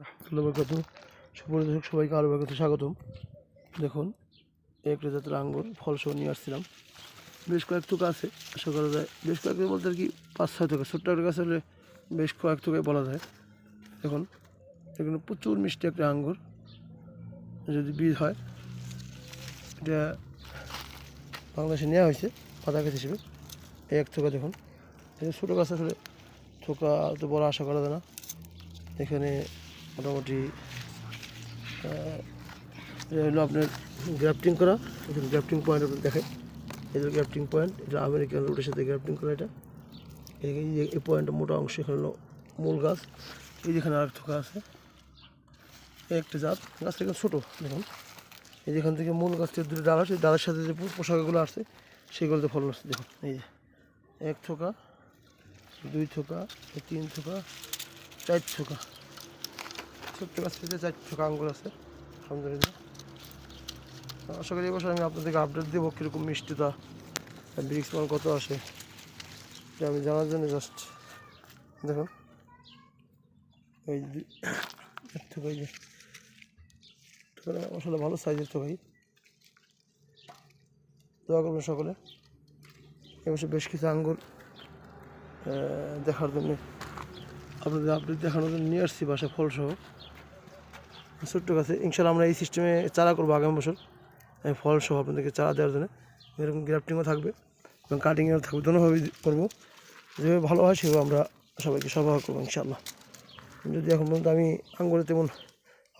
রহমতুল্লাহ সুপরিদর্শক সবাইকে আরও বরকাত স্বাগতম। দেখুন একটা জাতের আঙ্গুর ফলসহ নিয়ে আসছিলাম। বেশ কয়েক থোকা আছে, আশা করা যায়। বেশ কয়েক বলতে আর কি পাঁচ, ছয় থোকা। ছোট্ট একটা গাছ হলে বেশ কয়েক থোকায় বলা যায়। দেখুন, এখানে প্রচুর মিষ্টি একটা আঙ্গুর। যদি বীজ হয়, এটা বাংলাদেশে নেওয়া হয়েছে, পাতা গাছ হিসেবে। এই এক থোকা দেখুন। এটা ছোটো গাছ আসলে থোকা তো বড় আশা করা যায় না। এখানে মোটামুটি হলো আপনার গ্রাফটিং করা। এখানে গ্রাফটিং পয়েন্ট আপনার দেখে এই যে গ্রাফটিং পয়েন্ট এটা আমেরিকান রোডের সাথে গ্রাফটিং করা এটা। এই পয়েন্টটা মোটা অংশ, এখানে হলো মূল গাছ। এই যেখানে আর থোকা আছে। একটা জাত, গাছটা কিন্তু ছোটো, দেখুন। এই যেখান থেকে মূল গাছ থেকে দুটো ডাল আছে ডালের সাথে যে পোশাকগুলো আসছে সেগুলোতে ফলন আসছে দেখুন। এই যে, এক থোকা, দুই থোকা, তিন থোকা, চার থোকা। ছোট্ট গাছ থেকে চার থোকা আঙ্গুর আছে? আলহামদুলিল্লাহ। আশা করি এবছর আমি আপনাদেরকে আপডেট দেবো কীরকম মিষ্টিটা ব্রিক্স মাল কত আসে এটা আমি জানার জন্য জাস্ট দেখুন। এই আসলে ভালো সাইজের থোকাই দোয়া করবেন সকলে। এবছর বেশ কিছু আঙ্গুর দেখার জন্য, আপনাদের আপডেট দেখানোর জন্য নিয়ে আসছি বাসা ফলসহ। ছোট্ট গাছে। ইনশাল্লাহ আমরা এই সিস্টেমে চারা করব আগামী বছর। ফল ফলসহ আপনাদেরকে চারা দেওয়ার জন্য। এরকম গ্রাফটিংও থাকবে এবং কাটিংয়েও থাকবে। দোনোভাবেই করব। যেভাবে ভালো হয় সেভাবে আমরা সবাইকে সরবরাহ করব ইনশাল্লাহ যদি এখন পর্যন্ত আমি আঙ্গুরে তেমন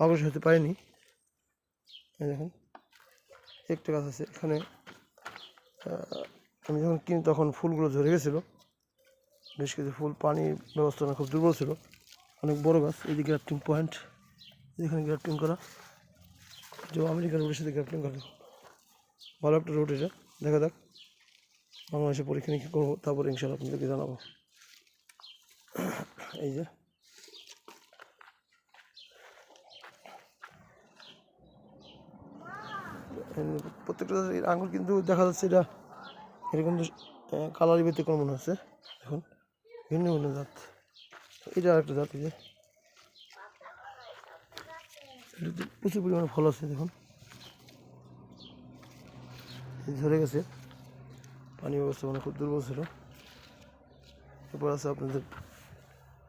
অগ্রসর হতে পারিনি দেখুন, একটা গাছ আছে। এখানে আমি যখন কিনি তখন ফুলগুলো ঝরে গেছিল। বেশ কিছু ফুল পানির ব্যবস্থাপনা খুব দুর্বল ছিল। অনেক বড় গাছ, এই যে গ্রাফটিং পয়েন্ট যেখানে গ্রাফটিং করা। যে আমেরিকার রোডের সাথে গ্রাফটিং করা। ভালো একটা রোড এটা। দেখা যাক বাংলাদেশে পরীক্ষা নিরীক্ষা করব, তারপরে ইনশাল্লাহ আপনাদেরকে জানাব। এই যে। প্রত্যেকটা আঙুর কিন্তু দেখা যাচ্ছে এটা এরকম তো কালারি মনে হচ্ছে। দেখুন, ভিন্ন ভিন্ন জাত। এটা আরেকটা জাত, এই যে। প্রচুর পরিমাণে ফল আছে, দেখুন। ঝরে গেছে পানি ব্যবস্থাপনা খুব দুর্বল ছিল। এরপর আছে আপনাদের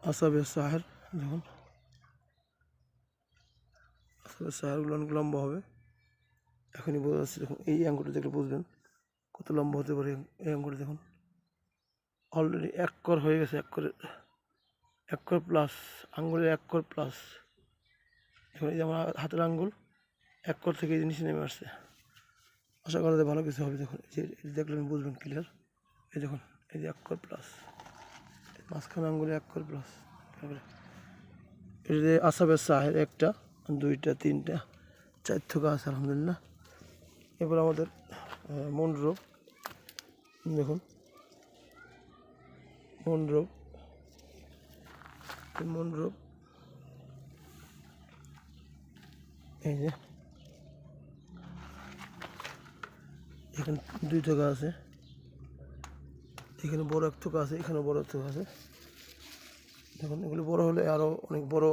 আসাবের সাহের, দেখুন। আসাবের সাহেরগুলো অনেক লম্বা হবে। এখনই বোঝা যাচ্ছে, দেখুন, এই আঙ্গুরটা দেখলে বুঝবেন কত লম্বা হতে পারে এই আঙ্গুরটা দেখুন। অলরেডি এক কর হয়ে গেছে, এক করে এক কর প্লাস আঙ্গুলের এক কর প্লাস এখন এই যে আমার হাতের আঙ্গুল, এক কর থেকে এই জিনিস নেমে আসছে। আশা করা ভালো কিছু হবে দেখুন যে, এই দেখলে আমি বুঝবেন ক্লিয়ার এই দেখুন, এই যে এক কর প্লাস মাঝখানে আঙ্গুলে এক কর প্লাস এটা আসাবের সাহের একটা, দুইটা, তিনটা, চার থেকে আছে, আলহামদুলিল্লাহ। এরপর আমাদের মন্ড্রো দেখুন। মন্ড্রব মন্ড্রব এই যে। এখানে দুই থোকা আছে। এখানে বড় এক থোকা আছে, এখানে বড় এক থোকা আছে। দেখুন, এগুলো বড় হলে আরও অনেক বড়।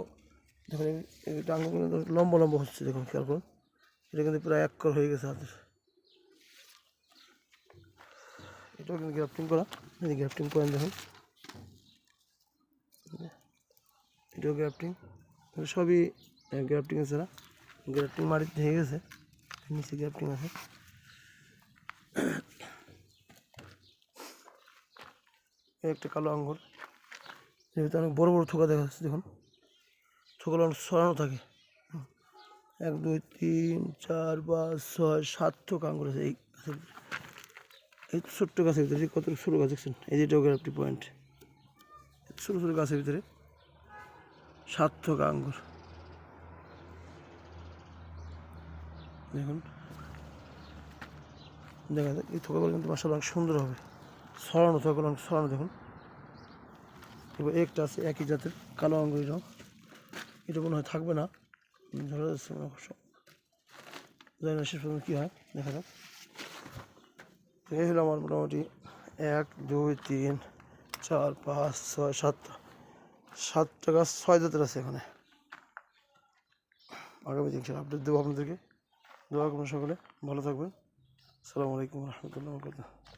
দেখুন, এই লম্বা লম্বা হচ্ছে, দেখুন, খেয়াল করুন। এটা কিন্তু প্রায় এক কর হয়ে গেছে হাতের। এটাও কিন্তু গ্রাফটিং করা। এই গ্রাফটিং পয়েন্ট দেখুন। এটাও গ্রাফটিং। সবই গ্রাফটিং ছাড়া। গ্রাফটিং মাটিতে হয়ে গেছে। নিচে গ্রাফটিং আছে। একটা কালো আঙ্গুর ভিতরে অনেক বড় বড় থোকা দেখা যাচ্ছে, দেখুন। থোকাগুলো অনেক সরানো থাকে। এক, দুই, তিন, চার, পাঁচ, ছয়, সাত থোকা আঙ্গুর আছে। এই গাছের এই ছোট্ট গাছের ভিতরে কত ছোটো গাছ দেখছেন? এই যে গ্রাফটি পয়েন্ট ছোটো ছোটো গাছের ভিতরে সাত থোকা আঙ্গুর দেখুন। দেখা যাক, এই থোকাগুলো কিন্তু মাসাল অনেক সুন্দর হবে। সরানো থোকাগুলো অনেক সরানো দেখুন। এবার একটা আছে একই জাতের, কালো আঙ্গুর রঙ এটা মনে হয় থাকবে না। ধরা যাচ্ছে মনে। জানি না শেষ পর্যন্ত কী হয়, দেখা যাক। এই হলো আমার মোটামুটি এক, দুই, তিন, চার, পাঁচ, ছয় সাতটা সাতটা গাছ ছয় জাতের আছে এখানে। আগামী দিন আপডেট দেবো আপনাদেরকে। দোয়া করবেন সকলে। ভালো থাকবেন। আসসালামু আলাইকুম রহমতুল্লাহ